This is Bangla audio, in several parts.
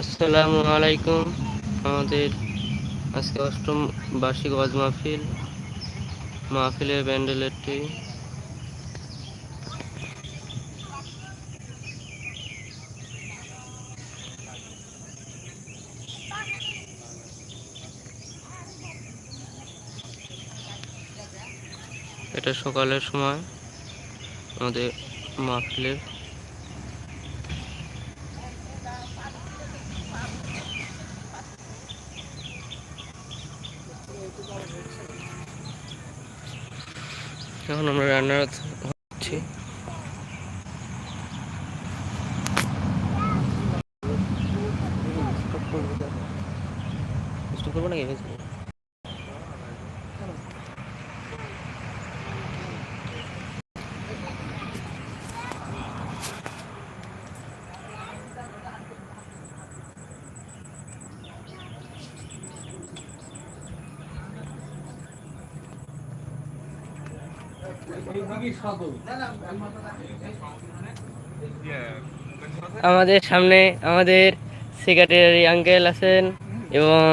আসসালামু আলাইকুম। আমাদের আজকে অষ্টম বার্ষিক ওয়াজ মাহফিল, মাহফিলের ব্যান্ডেলেরটি এটা সকালের সময় আমাদের মাহফিলের এখন আমরা রান্না হচ্ছি। করব নাকি? আমাদের সামনে আমাদের সেক্রেটারি আঙ্কেল আছেন এবং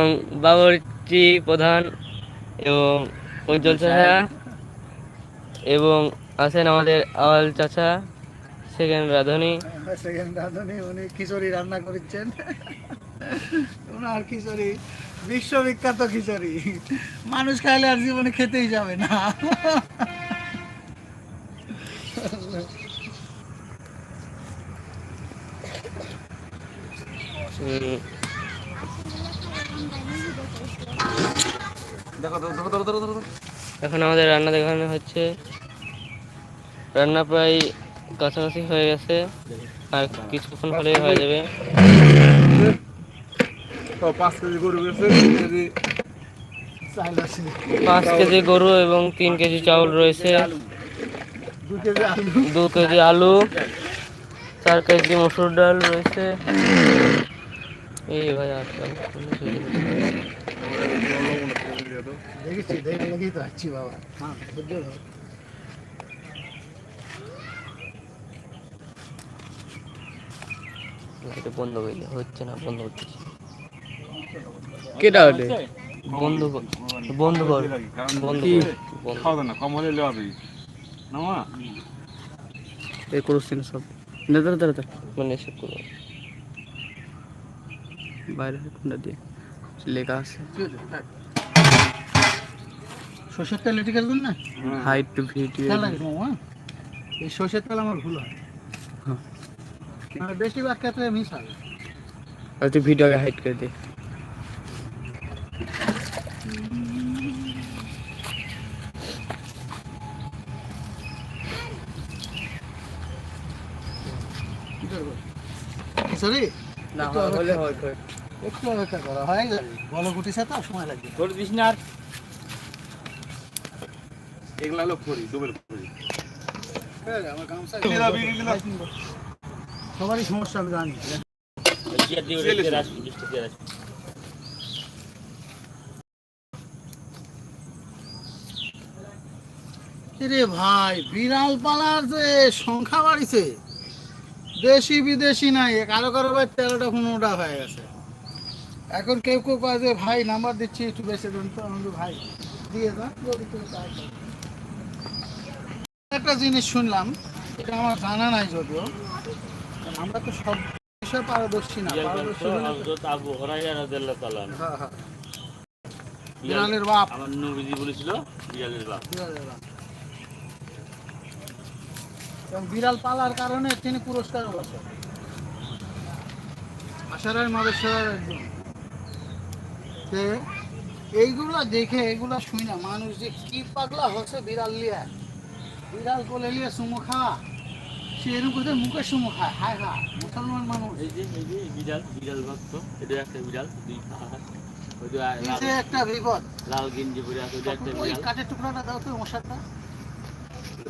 বাবরচি প্রধান এবং উজ্জ্বল চাচা এবং আছেন আমাদের আওয়াল চাচা সেকেন্ড রাধুনী। সেকেন্ড রাঁধুনি উনি খিচুড়ি রান্না করেছেন। ওনার খিচুড়ি বিশ্ববিখ্যাত খিচুড়ি। মানুষ খাইলে আর জীবনে খেতেই যাবে না। এখন আমাদের রান্না দেখানো হচ্ছে। রান্না প্রায় কাছাকাছি হয়ে গেছে। আর কিছুক্ষণ হলে হয়ে যাবে। পাঁচ কেজি গরু পাঁচ কেজি গরু এবং তিন কেজি চাউল রয়েছে। দু কেজি আলু চার কেজি মসুর ডাল রয়েছে। এই ভাই বাবা। হ্যাঁ বন্ধ করলে হচ্ছে না বন্ধ করতেছি কেটা হলে বন্ধ বন্ধ কর বন্ধ কর বন্ধ খাওয়া না কম হলে লেওয়া না এ করছেন সব। না দাঁড়া দাঁড়া মানে এসব করো। বাইরে কোনটা দিয়ে। লেখা আছে। সর্ষের তেল এটি খেলবেন না? হাইট টু ভিডিও এই সর্ষের তেল আমার ভুল হয়। বেশিরভাগ ক্ষেত্রে মিস হবে আর তুই ভিডিওকে হাইট করে দে। করব সরি? না একটু হয় একটু অপেক্ষা করা হয়ে যাবে বলো গুটিছে তো সময় লাগবে। তোর দিস এগুলা লোক করি ডুবেল করি। আমার গামছা দিলা, বিড়ি দিলা। সবারই সমস্যা আমি জানি। রে ভাই বিড়াল পালার যে সংখ্যা বাড়িছে। দেশি বিদেশি নাই কারও কারও ভাই তেরোটা পনেরোটা হয়ে গেছে। এখন কেউ কেউ কয় যে ভাই নাম্বার দিচ্ছি একটু বেশি দিন তো। আমি ভাই দিয়ে দাও। একটা জিনিস শুনলাম এটা আমার জানা নাই যদিও। আমরা তো সব বিষয়ে পারদর্শী না পারদর্শী আবু হরাইয়া রাদিয়াল্লাহু তাআলা হ্যাঁ হ্যাঁ। বিড়ালের বাপ। আমার নবীজি বলেছিল বিড়ালের বাপ। বিড়ালের বাপ। এবং বিড়াল পালার কারণে তিনি পুরস্কারও পাচ্ছেন। আশারায় মাদেশ্বর একজন। যে এইগুলা দেখে এগুলা শুই না মানুষ যে কি পাগলা হচ্ছে বিড়াল লিয়া বিড়াল কোলে লিয়ে সুমো খাওয়া সে এরকম করে মুখে সুমো খায়। হায় হা মুসলমান মানুষ। এই যে এই যে বিড়াল বিড়াল ভক্ত। এটা একটা বিড়াল দুই একটা বিপদ। লাল গেঞ্জি পরে আছে একটা ওই বিড়াল। কাঠের টুকরাটা দাও তো মশারটা।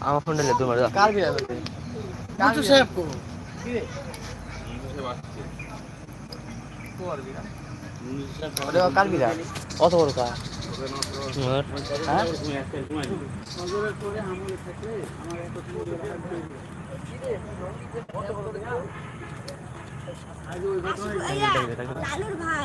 আমার ফোনটা নে তোমার কার ভাই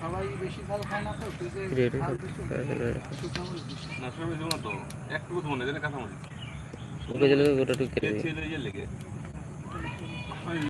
সবাই বেশি ভালো খায় না তো না সবাই একটু মনে যেন কাঁচা মরিচ গোটা টুকে ছেলে লেগে।